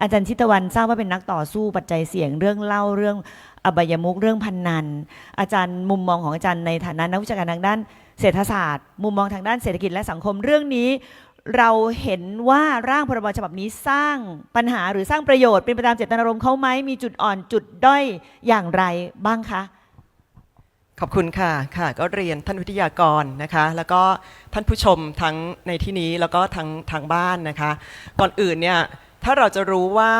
อาจารย์ชิตวันทราบว่าเป็นนักต่อสู้ปัจจัยเสี่ยงเรื่องเล่าเรื่องอบายมุกเรื่องพันนัน อาจารย์มุมมองของอาจารย์ในฐานะนักวิชาการทางด้านเศรษฐศาสตร์ มุมมองทางด้านเศรษฐกิจและสังคมเรื่องนี้ เราเห็นว่าร่างพรบฉบับนี้สร้างปัญหาหรือสร้างประโยชน์เป็นไปตามเจตนารมณ์เขาไหมมีจุดอ่อนจุดด้อยอย่างไรบ้างคะขอบคุณค่ะค่ะ ก็เรียนท่านวิทยากรนะคะ แล้วก็ท่านผู้ชมทั้งในที่นี้แล้วก็ทางทางบ้านนะคะ ก่อนอื่นเนี่ย ถ้าเราจะรู้ว่า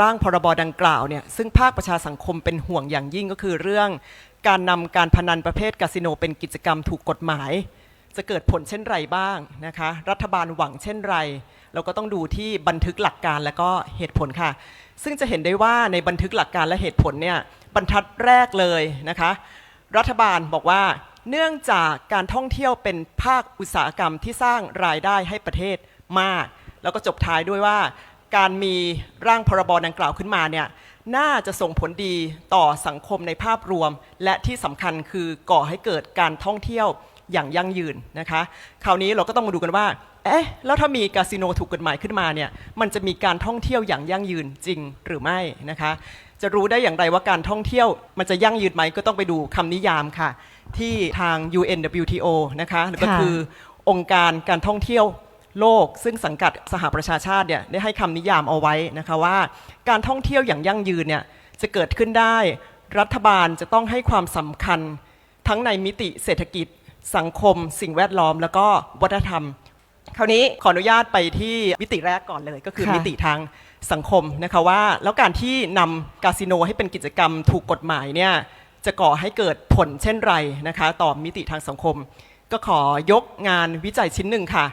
ร่างพรบดังกล่าวเนี่ยซึ่งภาคประชาสังคมเป็นห่วงอย่างยิ่งก็คือเรื่องการนำการพนันประเภทคาสิโนเป็นกิจกรรมถูกกฎหมาย จะเกิดผลเช่นไรบ้างนะคะ รัฐบาลหวังเช่นไร เราก็ต้องดูที่บันทึกหลักการและก็เหตุผลค่ะ ซึ่งจะเห็นได้ว่าในบันทึกหลักการและเหตุผลเนี่ยบรรทัดแรกเลยนะคะ รัฐบาลบอกว่าเนื่องจากการท่องเที่ยวเป็นภาคอุตสาหกรรมที่สร้างรายได้ให้ประเทศมาก แล้วก็จบท้ายด้วยว่า การมีร่างพรบดังกล่าวขึ้นมาเนี่ยน่าจะส่งผลดีต่อสังคมในภาพรวม และที่สำคัญคือก่อให้เกิดการท่องเที่ยวอย่างยั่งยืนนะคะ คราวนี้เราก็ต้องมาดูกันว่า เอ๊ะ แล้วถ้ามีคาสิโนถูกกฎหมายขึ้นมาเนี่ย มันจะมีการท่องเที่ยวอย่างยั่งยืนจริงหรือไม่นะคะ จะรู้ได้อย่างไรว่าการท่องเที่ยวมันจะยั่งยืนไหมก็ต้องไปดูคำนิยามค่ะ ที่ทาง UNWTO นะคะแล้วก็คือองค์การการท่องเที่ยว โลก ซึ่งสังกัดสหประชาชาติเนี่ยได้ให้คำนิยามเอาไว้นะคะว่า การท่องเที่ยวอย่างยั่งยืนเนี่ยจะเกิดขึ้นได้ รัฐบาลจะต้องให้ความสำคัญ ทั้งในมิติเศรษฐกิจ สังคม สิ่งแวดล้อม แล้วก็วัฒนธรรม คราวนี้ขออนุญาตไปที่มิติแรกก่อนเลย ก็คือค่ะ มิติทางสังคมนะคะว่า แล้วการที่นำคาสิโนให้เป็นกิจกรรมถูกกฎหมายเนี่ยจะก่อให้เกิดผลเช่นไรนะคะ ต่อมิติทางสังคม ก็ขอยกงานวิจัยชิ้นหนึ่งค่ะ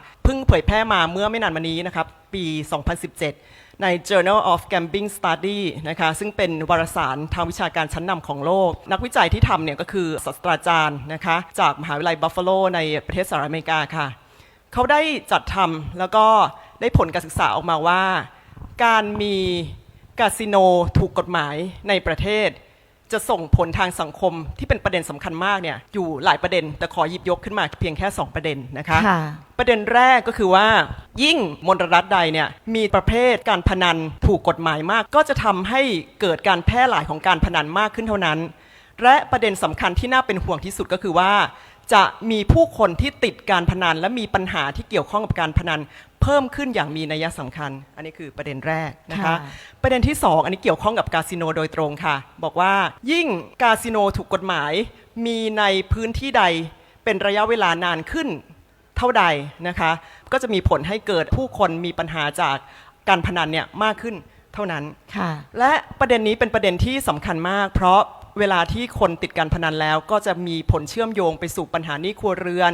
เผยแพร่มาเมื่อไม่นานมานี้นะครับ ปี 2017 ใน Journal of Gambling Study นะคะซึ่งเป็นวารสารทางวิชาการชั้นนำของโลก นักวิจัยที่ทำเนี่ยก็คือศาสตราจารย์นะคะจากมหาวิทยาลัยบัฟฟาโลในประเทศสหรัฐอเมริกาค่ะ เขาได้จัดทำแล้วก็ได้ผลการศึกษาออกมาว่า การมีคาสิโนถูกกฎหมายในประเทศ จะส่งผลทางสังคมที่เป็นประเด็นสำคัญมากเนี่ยอยู่หลายประเด็น แต่ขอหยิบยกขึ้นมาเพียงแค่ 2 ประเด็นนะคะค่ะประเด็นแรกก็คือว่า ยิ่งมลรัฐใดเนี่ยมีประเภทการพนันถูกกฎหมายมาก ก็จะทำให้เกิดการแพร่หลายของการพนันมากขึ้นเท่านั้น และประเด็นสำคัญที่น่าเป็นห่วงที่สุดก็คือว่า จะมีผู้คนที่ติดการพนัน และมีปัญหาที่เกี่ยวข้องกับการพนัน เพิ่มขึ้นอย่างมีนัยสำคัญ อันนี้คือประเด็นแรกนะคะค่ะประเด็นที่ 2 อันนี้เกี่ยวข้องกับคาสิโนโดยตรงค่ะ บอกว่ายิ่งคาสิโนถูกกฎหมาย มีในพื้นที่ใดเป็นระยะเวลานานขึ้นเท่าใดนะคะ ก็จะมีผลให้เกิดผู้คนมีปัญหาจากการพนันเนี่ยมากขึ้นเท่านั้นค่ะและประเด็นนี้เป็นประเด็นที่สำคัญมาก เพราะ เวลาที่คนติดการพนันแล้วก็จะมีผลเชื่อมโยงไปสู่ปัญหาหนี้ครัวเรือน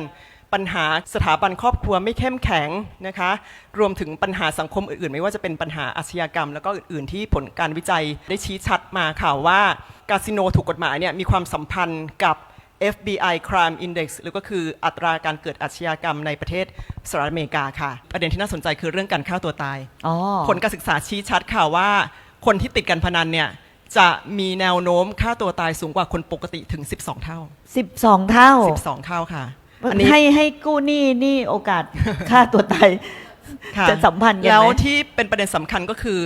ปัญหาสถาบันครอบครัวไม่เข้มแข็งนะคะ รวมถึงปัญหาสังคมอื่นๆ ไม่ว่าจะเป็นปัญหาอาชญากรรม แล้วก็อื่นๆ ที่ผลการวิจัยได้ชี้ชัดมาค่ะว่าคาสิโนถูกกฎหมายเนี่ยมีความสัมพันธ์กับ FBI Crime Index หรือก็คืออัตราการเกิดอาชญากรรมในประเทศสหรัฐอเมริกาค่ะ ประเด็นที่น่าสนใจคือเรื่องการฆ่าตัวตายอ๋อผลการศึกษาชี้ชัดค่ะว่า คนที่ติดการพนันเนี่ย จะมีแนวโน้มฆ่าตัวตายสูงกว่าคนปกติถึง 12 เท่าสิบสองเท่า 12 เท่าค่ะ อันนี้ให้ให้กู้หนี้นี่โอกาสฆ่าตัวตายค่ะจะสัมพันธ์กันไหมแล้วที่เป็นประเด็นสำคัญก็คือ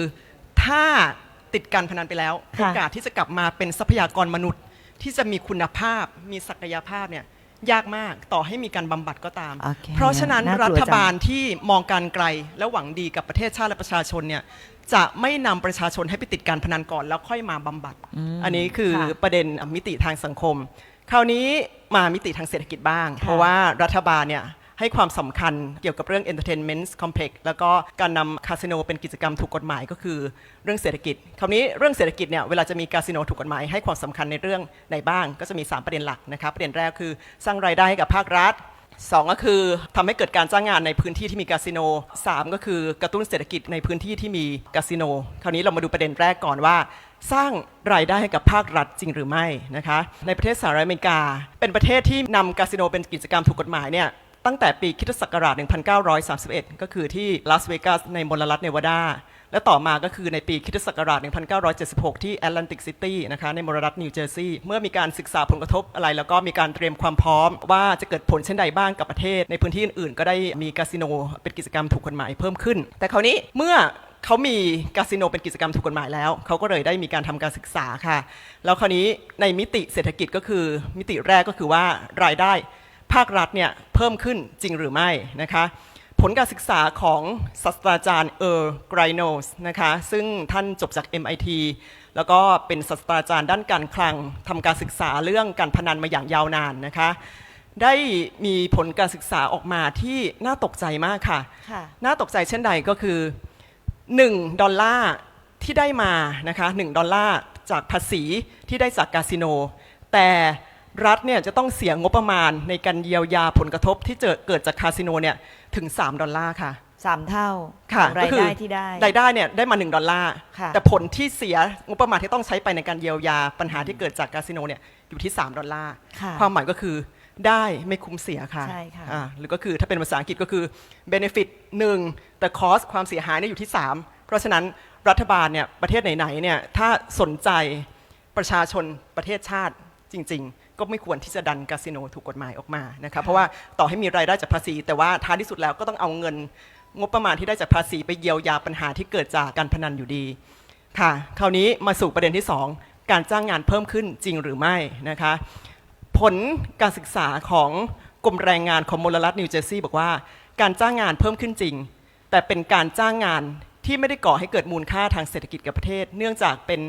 ถ้าติดการพนันไปแล้วค่ะโอกาสที่จะกลับมาเป็นทรัพยากรมนุษย์ที่จะมีคุณภาพมีศักยภาพเนี่ยยากมากต่อให้มีการบำบัดก็ตามโอเคเพราะฉะนั้นน่ากลัวรัฐบาลจังที่มองการไกลและหวังดีกับประเทศชาติและประชาชนเนี่ย จะไม่นำประชาชนให้ไปติดการพนันก่อนแล้วค่อยมาบำบัด อันนี้คือค่ะประเด็นมิติทางสังคม คราวนี้มามิติทางเศรษฐกิจบ้างค่ะเพราะว่ารัฐบาลเนี่ยให้ความสำคัญเกี่ยวกับเรื่อง entertainment complex แล้วก็การนำคาสิโนเป็นกิจกรรมถูกกฎหมายก็คือเรื่องเศรษฐกิจ คราวนี้เรื่องเศรษฐกิจเนี่ยเวลาจะมีคาสิโนถูกกฎหมายให้ความสำคัญในเรื่องไหนบ้าง ก็จะมี 3 ประเด็นหลักนะครับประเด็นแรกคือสร้างรายได้ให้กับภาครัฐ สองก็คือทำให้เกิดการจ้างงานในพื้นที่ที่มีคาสิโนสามก็คือกระตุ้นเศรษฐกิจในพื้นที่ที่มีคาสิโน คราวนี้เรามาดูประเด็นแรกก่อนว่า สร้างรายได้ให้กับภาครัฐจริงหรือไม่นะคะ ในประเทศสหรัฐอเมริกา เป็นประเทศที่นำคาสิโนเป็นกิจกรรมถูกกฎหมายเนี่ยตั้งแต่ปีคริสตศักราช 1931 ก็คือที่ลาสเวกัสในมลรัฐเนวาดา และต่อมาก็คือในปีคริสตศักราช 1976 ที่แอตแลนติกซิตี้นะคะในมลรัฐนิวเจอร์ซีย์เมื่อมีการศึกษาผลกระทบอะไร แล้วก็มีการเตรียมความพร้อม ว่าจะเกิดผลเช่นใดบ้างกับประเทศ ในพื้นที่อื่นๆ ก็ได้มีคาสิโนเป็นกิจกรรมถูกกฎหมายเพิ่มขึ้น แต่คราวนี้เมื่อเขามีคาสิโนเป็นกิจกรรมถูกกฎหมายแล้ว เขาก็เลยได้มีการทำการศึกษาค่ะ แล้วคราวนี้ในมิติเศรษฐกิจก็คือมิติแรกก็คือว่ารายได้ภาครัฐเนี่ยเพิ่มขึ้นจริงหรือไม่นะคะ ผลการศึกษาของศาสตราจารย์เออร์ไกรโนสนะคะซึ่งท่านจบจาก MIT แล้วก็เป็นศาสตราจารย์ด้านการคลังทำการศึกษาเรื่องการพนันมาอย่างยาวนานนะคะได้มีผลการศึกษาออกมาที่น่าตกใจมากค่ะค่ะน่าตกใจเช่นใดก็คือ 1 ดอลลาร์ที่ได้มานะคะ1ดอลลาร์จากภาษีที่ได้จากคาสิโน แต่ รัฐเนี่ยจะต้องเสียงบประมาณในการเยียวยาผลกระทบที่เจอเกิดจากคาสิโนเนี่ยถึง 3 ดอลลาร์ค่ะ สามเท่าค่ะของรายก็คือได้ที่ได้ รายได้เนี่ยได้มา 1 ดอลลาร์ ค่ะ แต่ผลที่เสียงบประมาณที่ต้องใช้ไปในการเยียวยาปัญหาที่เกิดจากคาสิโนเนี่ยอยู่ที่ 3 ดอลลาร์ ค่ะ ความหมายก็คือได้ไม่คุ้มเสียค่ะใช่ค่ะ อ่าหรือก็คือถ้าเป็นภาษาอังกฤษก็คือ benefit 1 แต่ cost ความเสียหายเนี่ยอยู่ที่ 3 เพราะฉะนั้นรัฐบาลเนี่ยประเทศไหนๆเนี่ยถ้าสนใจประชาชนประเทศชาติจริง ๆ ก็ไม่ควรที่จะดันคาสิโนถูกกฎหมายออกมานะครับเพราะว่าต่อให้มีรายได้จากภาษี แต่ว่าท้ายที่สุดแล้วก็ต้องเอาเงินงบประมาณที่ได้จากภาษีไปเยียวยาปัญหาที่เกิดจากการพนันอยู่ดีค่ะ คราวนี้มาสู่ประเด็นที่ 2 การจ้างงานเพิ่มขึ้นจริงหรือไม่นะคะ ผลการศึกษาของกรมแรงงานของมลรัฐนิวเจอร์ซีย์บอกว่า การจ้างงานเพิ่มขึ้นจริง แต่เป็นการจ้างงานที่ไม่ได้ก่อให้เกิดมูลค่าทางเศรษฐกิจกับประเทศ เนื่องจากเป็น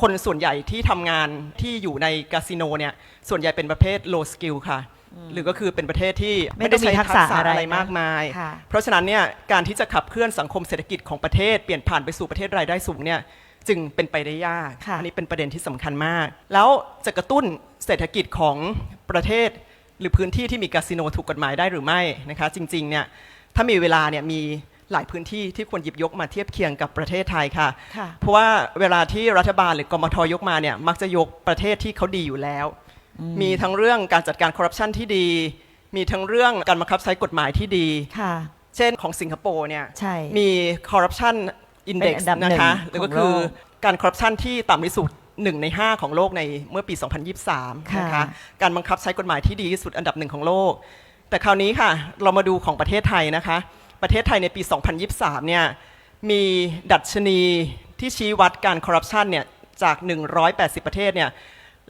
คนส่วนใหญ่ที่ทำงานที่อยู่ในคาสิโนเนี่ยส่วนใหญ่เป็นประเภท low skill ค่ะ หรือก็คือเป็นประเทศที่ไม่ต้องมีใช้ทักษะอะไรอะไรนะมากมาย ค่ะ เพราะฉะนั้นเนี่ยการที่จะขับเคลื่อนสังคมเศรษฐกิจของประเทศเปลี่ยนผ่านไปสู่ประเทศรายได้สูงเนี่ยจึงเป็นไปได้ยาก ค่ะ อันี้เป็นประเด็นที่สำคัญมาก แล้วจะกระตุ้นเศรษฐกิจของประเทศ หรือพื้นที่ที่มีคาสิโนถูกกฎหมายได้หรือไม่นะคะจริงๆเนี่ยถ้ามีเวลาเนี่ยมี หลายพื้นที่ที่ควรหยิบยกมาเทียบเคียงกับประเทศไทยค่ะ ค่ะเพราะว่าเวลาที่รัฐบาลหรือกมทยกมาเนี่ยมักจะยกประเทศที่เขาดีอยู่แล้ว มีทั้งเรื่องการจัดการคอร์รัปชันที่ดี มีทั้งเรื่องการบังคับใช้กฎหมายที่ดี ค่ะ เช่นของสิงคโปร์เนี่ยใช่มีคอร์รัปชันอินเด็กเป็นอัซ์นดับหนึ่งนะคะของหรือก็คือโลกการคอร์รัปชันที่ต่ำที่สุดหนึ่งใน 5 ของโลกในเมื่อปี 2023ค่ะนะคะการบังคับใช้กฎหมายที่ดีที่สุดอันดับหนึ่งของโลก แต่คราวนี้ค่ะ เรามาดูของประเทศไทยนะคะ ประเทศไทยในปี 2023 เนี่ยมีดัชนีที่ชี้วัดการคอร์รัปชันเนี่ยจาก 180 ประเทศเนี่ย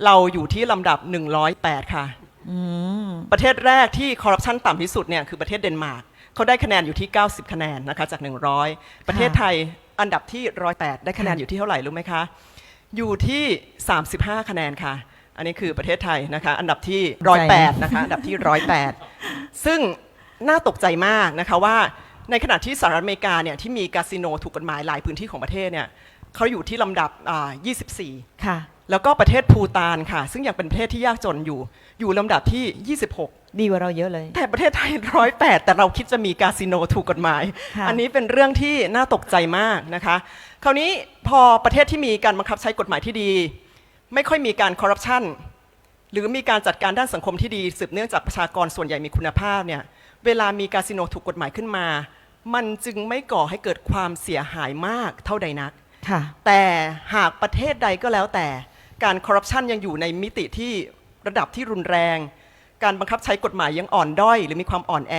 เราอยู่ที่ลำดับ 108 ค่ะอืมประเทศแรกที่คอร์รัปชันต่ำที่สุดเนี่ยคือประเทศเดนมาร์กเขาได้คะแนนอยู่ที่ 90 คะแนนนะคะจาก 100 ประเทศไทยอันดับที่ 108 ได้คะแนนอยู่ที่เท่าไหร่รู้ไหมคะ อยู่ที่ 35 คะแนนค่ะ อันนี้คือประเทศไทยนะคะ อันดับที่ 108 นะคะ อันดับที่ 108 ซึ่ง น่าตกใจมากนะคะว่าในขณะที่สหรัฐอเมริกาเนี่ยที่มีคาสิโนถูกกฎหมายหลายพื้นที่ของประเทศเนี่ยเขาอยู่ที่ลำดับอ่า24 ค่ะ แล้วก็ประเทศภูตานค่ะ ซึ่งยังเป็นประเทศที่ยากจนอยู่ อยู่ลำดับที่ 26 ดีกว่าเราเยอะเลย แต่ประเทศไทยร้อยแปดแต่เราคิดจะมีคาสิโนถูกกฎหมายค่ะอันนี้เป็นเรื่องที่น่าตกใจมากนะคะ คราวนี้พอประเทศที่มีการบังคับใช้กฎหมายที่ดี ไม่ค่อยมีการคอร์รัปชันหรือมีการจัดการด้านสังคมที่ดีสืบเนื่องจากประชากรส่วนใหญ่มีคุณภาพเนี่ย เวลามีคาสิโนถูกกฎหมายขึ้นมา มันจึงไม่ก่อให้เกิดความเสียหายมากเท่าใดนัก ค่ะ แต่หากประเทศใดก็แล้วแต่การคอร์รัปชันยังอยู่ในมิติที่ระดับที่รุนแรง การบังคับใช้กฎหมายยังอ่อนด้อย หรือมีความอ่อนแอ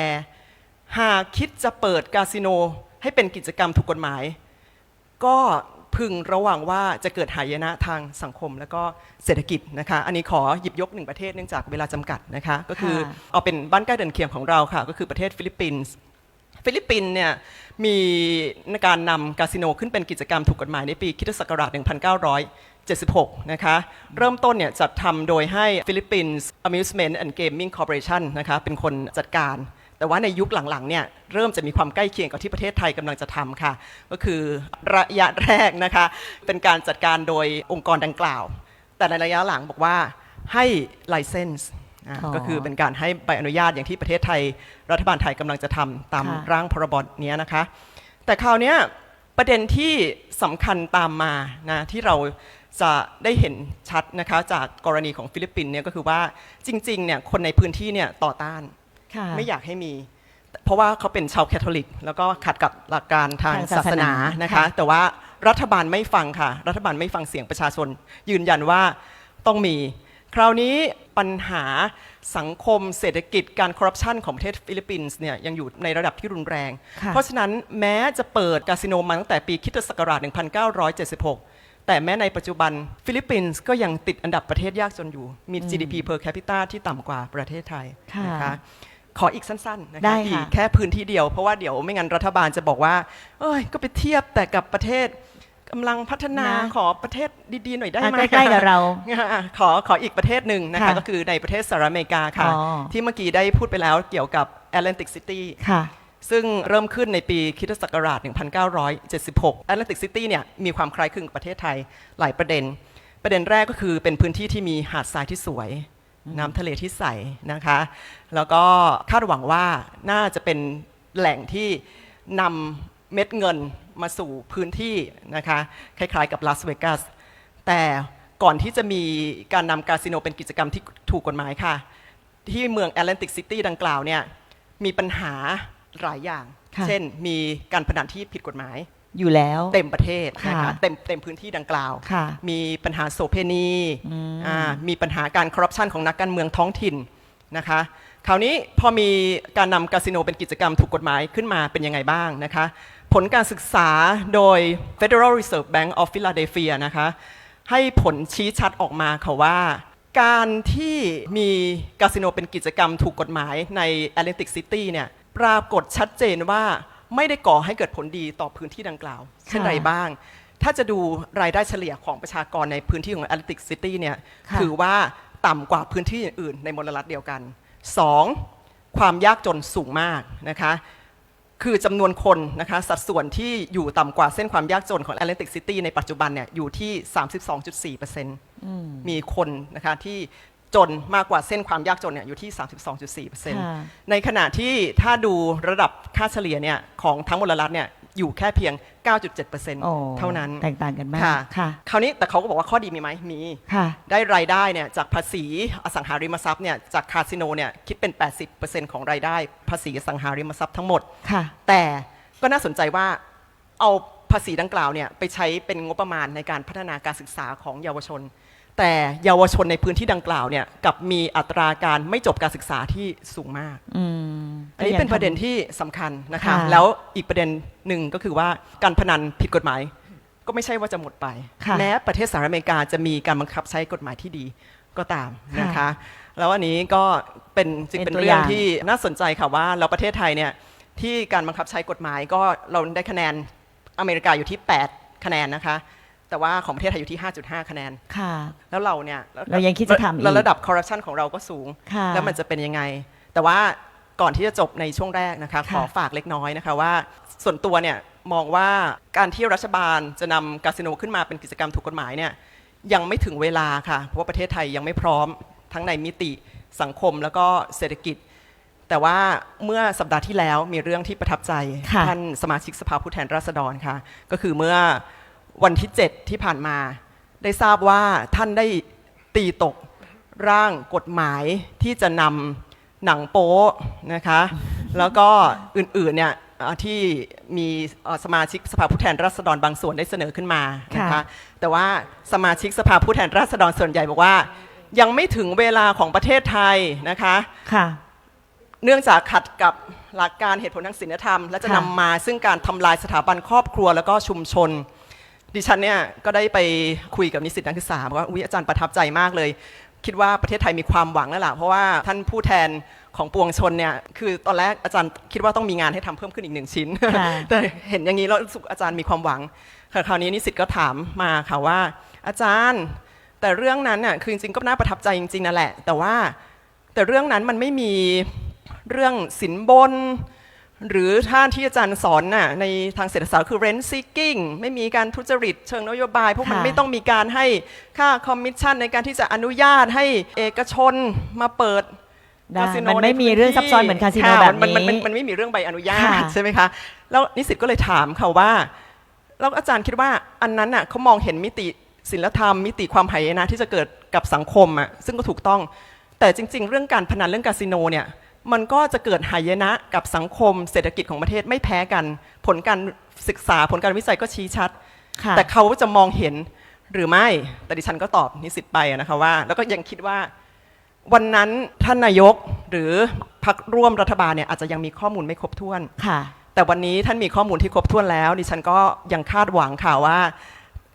หากคิดจะเปิดคาสิโนให้เป็นกิจกรรมถูกกฎหมาย ก็ พึงระวังว่าจะเกิดหายนะทางสังคมและก็เศรษฐกิจนะคะ อันนี้ขอหยิบยกหนึ่งประเทศเนื่องจากเวลาจำกัดนะคะ ก็คือค่ะเอาเป็นบ้านใกล้เดินเคียงของเราค่ะ ก็คือประเทศฟิลิปปินส์ฟิลิปปินส์เนี่ยมีการนำคาสิโนขึ้นเป็นกิจกรรมถูกกฎหมายในปีคริสตศักราช 1976 นะคะ เริ่มต้นเนี่ยจัดทำโดยให้ Philippines Amusement and Gaming Corporation นะคะเป็นคนจัดการ แต่ว่าในยุคหลังๆเนี่ยเริ่มจะมีความใกล้เคียงกับที่ประเทศไทยกำลังจะทำค่ะ ก็คือระยะแรกนะคะ เป็นการจัดการโดยองค์กรดังกล่าว แต่ในระยะหลังบอกว่าให้ license อะอ๋อก็คือเป็นการให้ใบอนุญาตอย่างที่ประเทศไทย รัฐบาลไทยกำลังจะทำตามค่ะร่างพรบเนี้ยนะคะ แต่คราวเนี้ยประเด็นที่สำคัญตามมานะที่เราจะได้เห็นชัดนะคะจากกรณีของฟิลิปปินส์เนี่ยก็คือว่าจริงๆเนี่ยคนในพื้นที่เนี่ยต่อต้าน ค่ะ ไม่อยากให้มี เพราะว่าเขาเป็นชาวแคทอลิก แล้วก็ขัดกับหลักการทางทางศาศาสสนานานะคะ ค่ะ แต่ว่ารัฐบาลไม่ฟังค่ะ รัฐบาลไม่ฟังเสียงประชาชน ยืนยันว่าต้องมี คราวนี้ปัญหาสังคมเศรษฐกิจการคอร์รัปชันของประเทศฟิลิปปินส์เนี่ยยังอยู่ในระดับที่รุนแรง ค่ะ เพราะฉะนั้นแม้จะเปิดคาสิโนมาตั้งแต่ปีคริสตศักราช 1976 แต่แม้ในปัจจุบันฟิลิปปินส์ก็ยังติดอันดับประเทศยากจนอยู่ มี GDP per capita ที่ต่ำกว่าประเทศไทยค่ะ นะคะ ขออีกสั้นๆนะได้คะค่ะอีกแค่พื้นที่เดียว เพราะว่าเดี๋ยวไม่งั้นรัฐบาลจะบอกว่า เอ้ยก็ไปเทียบแต่กับประเทศกำลังพัฒนานะขอประเทศดีๆหน่อยได้อะไหมใกล้ๆกับเราอะขอขออีกประเทศหนึ่งนะคะค่ะก็คือในประเทศสหรัฐอเมริกาค่ะอ๋อที่เมื่อกี้ได้พูดไปแล้วเกี่ยวกับ Atlantic City ค่ะซึ่งเริ่มขึ้นในปีคริสตศักราช 1976 Atlantic City เนี่ยมีความคล้ายคลึงกับประเทศไทยหลายประเด็น ประเด็นแรกก็คือเป็นพื้นที่ที่มีหาดทรายที่สวย น้ำทะเลที่ใสนะคะ แล้วก็คาดหวังว่าน่าจะเป็นแหล่งที่นำเม็ดเงินมาสู่พื้นที่นะคะ คล้ายๆกับลาสเวกัสแต่ก่อนที่จะมีการนำคาสิโนเป็นกิจกรรมที่ถูกกฎหมายค่ะ ที่เมืองแอตแลนติกซิตี้ดังกล่าวเนี่ยมีปัญหาหลายอย่างค่ะเช่นมีการพนันที่ผิดกฎหมาย อยู่แล้ว เต็มประเทศนะค่ะคะเต็มเต็มพื้นที่ดังกล่าว ค่ะมีปัญหาโสเพณีอืม อ่ามีปัญหาการคอร์รัปชันของนักการเมืองท้องถิ่นนะคะคราวนี้พอมีการนำคาสิโนเป็นกิจกรรมถูกกฎหมายขึ้นมาเป็นยังไงบ้างนะคะ ผลการศึกษาโดย Federal Reserve Bank of Philadelphia นะคะให้ผลชี้ชัดออกมาค่ะว่า การที่มีคาสิโนเป็นกิจกรรมถูกกฎหมายใน Atlantic City เนี่ยปรากฏชัดเจนว่า ไม่ได้ก่อให้เกิดผลดีต่อพื้นที่ดังกล่าวเช่นไรบ้าง ถ้าจะดูรายได้เฉลี่ยของประชากรในพื้นที่ของ Atlantic City เนี่ยค่ะถือว่าต่ำกว่าพื้นที่อื่นๆในมลรัฐเดียวกัน 2. ความยากจนสูงมากนะคะคือจำนวนคนนะคะสัดส่วนที่อยู่ต่ำกว่าเส้นความยากจนของ Atlantic City ในปัจจุบันเนี่ยอยู่ที่ 32.4%มีคนนะคะที่ จนมากกว่าเส้นความยากจนเนี่ยอยู่ที่ค่ะ32.4%ในขณะที่ถ้าดูระดับค่าเฉลี่ยเนี่ยของทั้งมลรัฐเนี่ยอยู่แค่เพียงโอ้9.7%เท่านั้น แตกต่างกันมากค่ะค่ะคราวนี้แต่เขาก็บอกว่าข้อดีมีไหมมีค่ะได้รายได้เนี่ยจากภาษีอสังหาริมทรัพย์เนี่ยจากคาสิโนเนี่ยคิดเป็น 80%ของรายได้ ภาษีอสังหาริมทรัพย์ทั้งหมดค่ะแต่ก็น่าสนใจว่าเอาภาษีดังกล่าวเนี่ยไปใช้เป็นงบประมาณในการพัฒนาการศึกษาของเยาวชน แต่เยาวชนในพื้นที่ดังกล่าวเนี่ยกลับมีอัตราการไม่จบการศึกษาที่สูงมากอืมอันนี้เป็นประเด็นที่สำคัญนะคะค่ะแล้วอีกประเด็นหนึ่งก็คือว่าการพนันผิดกฎหมาย ก็ไม่ใช่ว่าจะหมดไปค่ะแม้ประเทศสหรัฐอเมริกาจะมีการบังคับใช้กฎหมายที่ดีก็ตามนะคะค่ะแล้วอันนี้ก็เป็นจึงเป็เป็นนตัวเรื่องอย่างที่น่าสนใจค่ะว่าเราประเทศไทยเนี่ยที่การบังคับใช้กฎหมายก็เราได้คะแนนอเมริกาอยู่ที่ 8 คะแนนนะคะ แต่ว่าของประเทศไทยอยู่ที่ 5.5 คะแนน ค่ะ แล้วเราเนี่ยเรายังคิดจะทำอีก แล้วระดับคอร์รัปชันของเราก็สูง ค่ะ แล้วมันจะเป็นยังไง แต่ว่าก่อนที่จะจบในช่วงแรกนะคะขค่ะอฝากเล็กน้อยนะคะว่า ส่วนตัวเนี่ยมองว่าการที่รัฐบาลจะนำคาสิโนขึ้นมาเป็นกิจกรรมถูกกฎหมายเนี่ยยังไม่ถึงเวลาค่ะ เพราะว่าประเทศไทยยังไม่พร้อมทั้งในมิติสังคมแล้วก็เศรษฐกิจ แต่ว่าเมื่อสัปดาห์ที่แล้วมีเรื่องที่ประทับใจค่ะ ท่านสมาชิกสภาผู้แทนราษฎรค่ะ ก็คือเมื่อ วันที่ 7 ที่ผ่านมา ได้ทราบว่าท่านได้ตีตกร่างกฎหมายที่จะนำหนังโป๊นะคะ แล้วก็อื่นๆเนี่ยเอ่อที่มีเอ่อสมาชิกสภาผู้แทนราษฎรบางส่วนได้เสนอขึ้นมานะคะค่ะแต่ว่าสมาชิกสภาผู้แทนราษฎรส่วนใหญ่บอกว่า ยังไม่ถึงเวลาของประเทศไทยนะคะค่ะเนื่องจากขัดกับหลักการเหตุผลทางศีลธรรม และจะค่ะนำมาซึ่งการทำลายสถาบันครอบครัวแล้วก็ชุมชน ดิฉันเนี่ยก็ได้ไปคุยกับนิสิตนักศึกษาบอกว่าอุ๊ยอาจารย์ประทับใจมากเลย คิดว่าประเทศไทยมีความหวังแล้วล่ะเพราะว่าท่านผู้แทนของปวงชนเนี่ยคือตอนแรกอาจารย์คิดว่าต้องมีงานให้ทำเพิ่มขึ้นอีกหนึ่งชิ้นค่ะแต่เห็นอย่างนี้แล้วรู้สึกอาจารย์มีความหวังค่ะคราวนี้นิสิตก็ถามมาค่ะว่า อาจารย์ แต่เรื่องนั้นน่ะคือจริงๆก็น่าประทับใจจริงๆนั่นแหละ แต่ว่าแต่เรื่องนั้นมันไม่มีเรื่องสินบน หรือท่านที่อาจารย์สอนน่ะในทางเศรษฐศาสตร์คือ rent seeking ไม่มีการทุจริตเชิงนโยบาย พวกมันค่ะ ไม่ต้องมีการให้ค่าคอมมิชชั่นในการที่จะอนุญาตให้เอกชนมาเปิด ได้คาสิโนมันไม่ใพื้มีเรื่องซับซ้อนเหมือนคาสิโนค่ะแบบมันมันมันนี้มันไม่มีเรื่องใบอนุญาค่ะตใช่ไหมคะ แล้วนิสิตก็เลยถามค่ะว่า แล้วอาจารย์คิดว่าอันนั้นน่ะเขามองเห็นมิติศิลธรรม มิติความหายนะที่จะเกิดกับสังคมอะซึ่งก็ถูกต้อง แต่จริง ๆ เรื่องการพนันเรื่องคาสิโนเนี่ย มันก็จะเกิดหายนะกับสังคมเศรษฐกิจของประเทศไม่แพ้กัน ผลการศึกษาผลการวิจัยก็ชี้ชัดค่ะแต่เขาจะมองเห็นหรือไม่ แต่ดิฉันก็ตอบนิสิตไปอะนะคะว่า แล้วก็ยังคิดว่าวันนั้นท่านนายกหรือพักร่วมรัฐบาลเนี่ยอาจจะยังมีข้อมูลไม่ครบถ้วนค่ะ แต่วันนี้ท่านมีข้อมูลที่ครบถ้วนแล้ว ดิฉันก็ยังคาดหวังค่ะว่า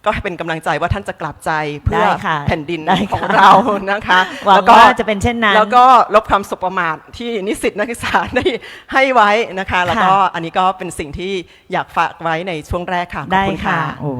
ก็เป็นกำลังใจว่าท่านจะกลับใจเพื่อได้ค่ะแผ่นดินได้ของค่ะเรานะคะหวังแล้วก็ว่าจะเป็นเช่นนั้นแล้วก็ลบความสบประมาทที่นิสิตนักศึกษาได้ให้ไว้นะคะ แล้วก็ค่ะ อันนี้ก็เป็นสิ่งที่อยากฝากไว้ในช่วงแรกค่ะขอบได้คุณค่ะ ค่ะโอ้